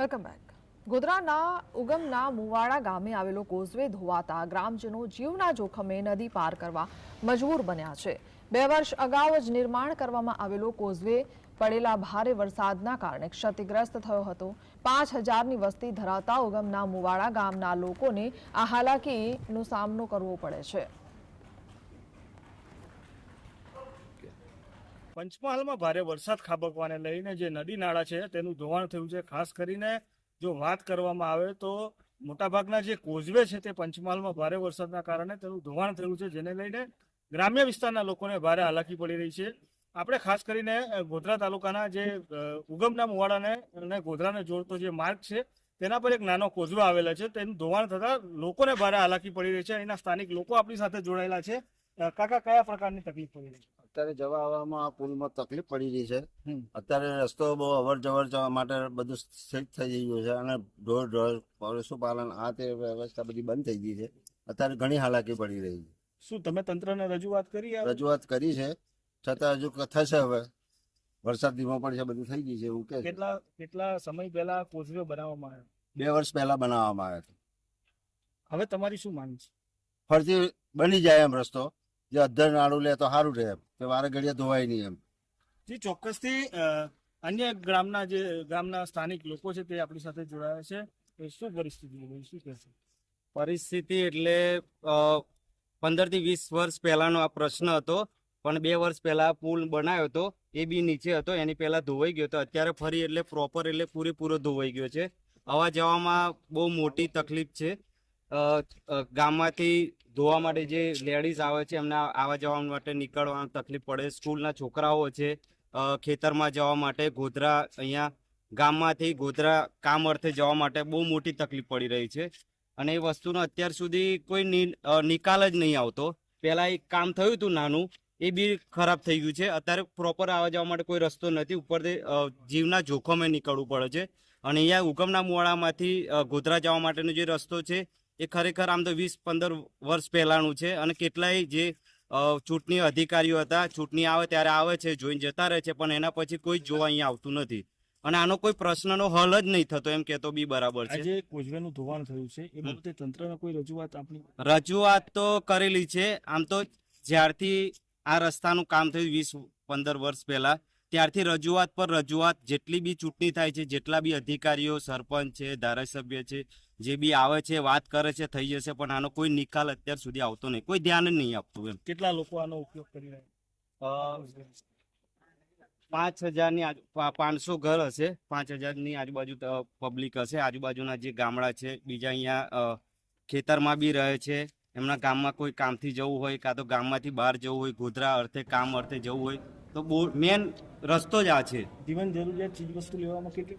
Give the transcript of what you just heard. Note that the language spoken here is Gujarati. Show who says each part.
Speaker 1: Welcome back. ગોધરાના ઉગમના મુવાડા ગામે આવેલો કોઝવે ધોવાતા ગ્રામજનો જીવના જોખમે નદી પાર કરવા મજબૂર બન્યા છે. બે વર્ષ અગાઉ જ નિર્માણ કરવામાં આવેલો કોઝવે પડેલા ભારે વરસાદના કારણે ક્ષતિગ્રસ્ત થયો હતો. પાંચ હજારની વસ્તી ધરાવતા ઉગમના મુવાડા ગામના લોકોને આ હાલાકીનો સામનો કરવો પડે છે.
Speaker 2: પંચમહાલમાં ભારે વરસાદ ખાબકવાને લઈને જે નદી નાળા છે તેનું ધોવાણ થયું છે. ખાસ કરીને જો વાત કરવામાં આવે તો મોટાભાગના જે કોઝવે છે તે પંચમહાલમાં ભારે વરસાદના કારણે તેનું ધોવાણ થયું છે, જેને લઈને ગ્રામ્ય વિસ્તારના લોકોને ભારે હાલાકી પડી રહી છે. આપણે ખાસ કરીને ગોધરા તાલુકાના જે ઉગમના મુવાડાને અને ગોધરાને જોડતો જે માર્ગ છે તેના પર એક નાનો કોઝવા આવેલો છે. તેનું ધોવાણ થતા લોકોને ભારે હાલાકી પડી રહી છે. અહીંના સ્થાનિક લોકો આપણી સાથે જોડાયેલા છે. કાકા, કયા પ્રકારની તકલીફ પડી રહી છે?
Speaker 3: અત્યારે જવા આવવામાં આ પુલમાં તકલીફ પડી રહી છે. અત્યારે રસ્તો બહુ અવર જવર જવા માટે બધું સ્થિત થઈ ગયું છે અને ઢોર ઢોર પશુપાલન આ તે વ્યવસ્થા બધી બંધ થઈ ગઈ છે. અત્યારે ઘણી હાલાકી પડી રહી છે.
Speaker 2: શું તમે તંત્રને રજૂઆત કરી?
Speaker 3: રજૂઆત કરી છે. છતાં હજુ થશે હવે. વરસાદ ધીમો છે બધું થઈ ગયું છે એવું કે
Speaker 2: કેટલા કેટલા સમય પહેલા કોઝવે બનાવવામાં આવ્યો?
Speaker 3: બે વર્ષ પહેલા બનાવવામાં આવ્યો
Speaker 2: હવે તમારી શું માંગ છે?
Speaker 3: ફરતી બની જાય એમ રસ્તો. જે અધર નાડું લે તો સારું રહે એમ. કે વારે ઘડીએ ધોવાય નહીં એમ.
Speaker 2: જી ચોક્કસથી અન્ય ગામના જે ગામના સ્થાનિક લોકો છે તે આપણી સાથે જોડાયા છે. એ શું પરિસ્થિતિ શું કહેશે?
Speaker 4: પરિસ્થિતિ એટલે પંદરથી વીસ વર્ષ પહેલાનો આ પ્રશ્ન હતો. પણ બે વર્ષ પહેલા પુલ બનાવ્યો હતો. એ બી નીચે હતો. એની પહેલા ધોવાઈ ગયો હતો. અત્યારે ફરી એટલે પ્રોપર એટલે પૂરેપૂરો ધોવાઈ ગયો છે. આવવા જવામાં બહુ મોટી તકલીફ છે. ગામમાંથી ધોવા માટે જે લેડીઝ આવે છે, એમને આવવા જવા માટે નીકળવામાં તકલીફ પડે. સ્કૂલના છોકરાઓ છે ખેતરમાં જવા માટે ગોધરા અહીંયા ગામમાંથી ગોધરા કામ અર્થે જવા માટે બહુ મોટી તકલીફ પડી રહી છે. અને એ વસ્તુનો અત્યાર સુધી કોઈ નિકાલ જ નહીં આવતો. પહેલાં એક કામ થયું હતું નાનું, એ બી ખરાબ થઈ ગયું છે. અત્યારે પ્રોપર આવવા જવા માટે કોઈ રસ્તો નથી. ઉપરથી જીવના જોખમે નીકળવું પડે છે. અને અહીંયા ઉગમના મોડામાંથી ગોધરા જવા માટેનો જે રસ્તો છે એ ખરેખર આમ તો વીસ પંદર વર્ષ પહેલાંનું છે અને કેટલાય જે ચૂંટણી અધિકારીઓ હતા ચૂંટણી આવે ત્યારે આવે છે જોઈને જતા રહે છે પણ એના પછી કોઈ જોવા અહીંયા આવતું નથી. અને આનો કોઈ પ્રશ્નનો હલ જ નહીં થતો એમ કેતો બી બરાબર છે.
Speaker 2: આજે કોઝવેનું ધોવાણ થયું છે. એ બાબતે તંત્રને કોઈ રજૂઆત આપણી
Speaker 4: રજૂઆત તો કરેલી છે. આમ તો જ્યારથી આ રસ્તાનું કામ થયું વીસ પંદર વર્ષ પહેલા ત્યારથી રજૂઆત પર રજૂઆત જેટલી બી ચૂંટણી થાય છે જેટલા બી અધિકારીઓ સરપંચ છે ધારાસભ્ય છે જે બી આવે છે વાત કરે છે થઈ જશે પણ આનો કોઈ નિકાલ અત્યાર સુધી આવતો નહીં. કોઈ ધ્યાન નહીં આપતું એમ.
Speaker 2: કેટલા લોકો આનો ઉપયોગ કરી રહ્યા
Speaker 4: પાંચ હજારની પાંચસો ઘર હશે. પાંચ હજારની આજુબાજુ પબ્લિક હશે. આજુબાજુના જે ગામડા છે બીજા અહીંયા ખેતરમાં બી રહે છે. એમના ગામમાં કોઈ કામથી જવું હોય કાં તો ગામમાંથી બહાર જવું હોય ગોધરા અર્થે કામ અર્થે જવું હોય તો મેન રસ્તો જ આ છે.
Speaker 2: જીવન જરૂરિયાત ચીજ વસ્તુ લેવામાં કેટલી